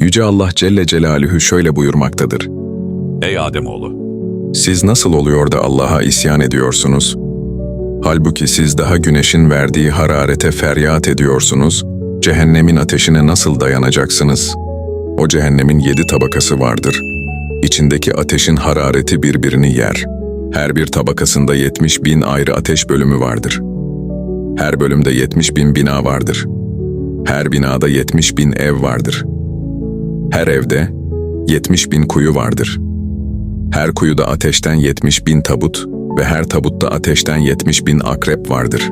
Yüce Allah Celle Celaluhu şöyle buyurmaktadır. Ey Ademoğlu! Siz nasıl oluyor da Allah'a isyan ediyorsunuz? Halbuki siz daha güneşin verdiği hararete feryat ediyorsunuz, cehennemin ateşine nasıl dayanacaksınız? O cehennemin yedi tabakası vardır. İçindeki ateşin harareti birbirini yer. Her bir tabakasında 70 bin ayrı ateş bölümü vardır. Her bölümde 70 bin bina vardır. Her binada 70 bin ev vardır. Her evde 70 bin kuyu vardır.'' Her kuyuda ateşten 70 bin tabut ve her tabutta ateşten 70 bin akrep vardır.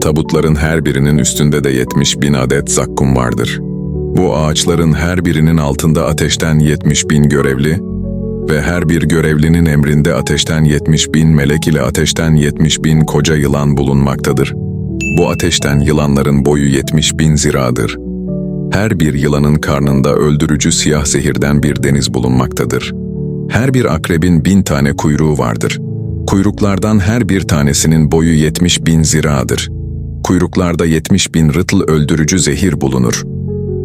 Tabutların her birinin üstünde de 70 bin adet zakkum vardır. Bu ağaçların her birinin altında ateşten 70 bin görevli ve her bir görevlinin emrinde ateşten 70 bin melek ile ateşten 70 bin koca yılan bulunmaktadır. Bu ateşten yılanların boyu 70 bin ziradır. Her bir yılanın karnında öldürücü siyah zehirden bir deniz bulunmaktadır.'' Her bir akrebin bin tane kuyruğu vardır. Kuyruklardan her bir tanesinin boyu 70 bin ziradır. Kuyruklarda 70 bin rıtıl öldürücü zehir bulunur.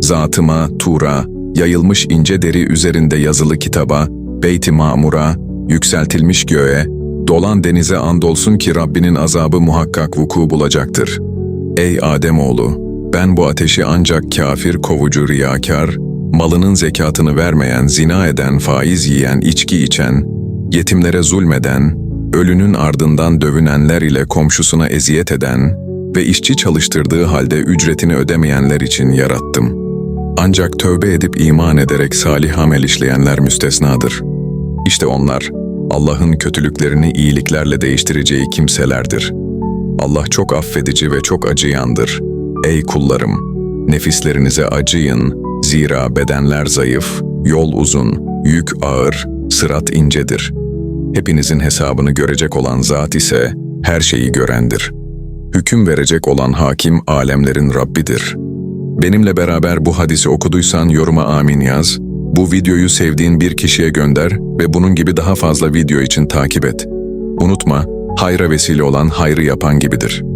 Zatıma, Tura, yayılmış ince deri üzerinde yazılı kitaba, Beyt-i Mamur'a, yükseltilmiş göğe, dolan denize andolsun ki Rabbinin azabı muhakkak vuku bulacaktır. Ey Ademoğlu! Ben bu ateşi ancak kafir, kovucu, riyakar, malının zekatını vermeyen, zina eden, faiz yiyen, içki içen, yetimlere zulmeden, ölünün ardından dövünenler ile komşusuna eziyet eden ve işçi çalıştırdığı halde ücretini ödemeyenler için yarattım. Ancak tövbe edip iman ederek salih amel işleyenler müstesnadır. İşte onlar, Allah'ın kötülüklerini iyiliklerle değiştireceği kimselerdir. Allah çok affedici ve çok acıyandır. Ey kullarım! Nefislerinize acıyın, Zira bedenler zayıf, yol uzun, yük ağır, sırat incedir. Hepinizin hesabını görecek olan zat ise her şeyi görendir. Hüküm verecek olan hakim alemlerin Rabbidir. Benimle beraber bu hadisi okuduysan yoruma amin yaz, bu videoyu sevdiğin bir kişiye gönder ve bunun gibi daha fazla video için takip et. Unutma, hayra vesile olan hayrı yapan gibidir.''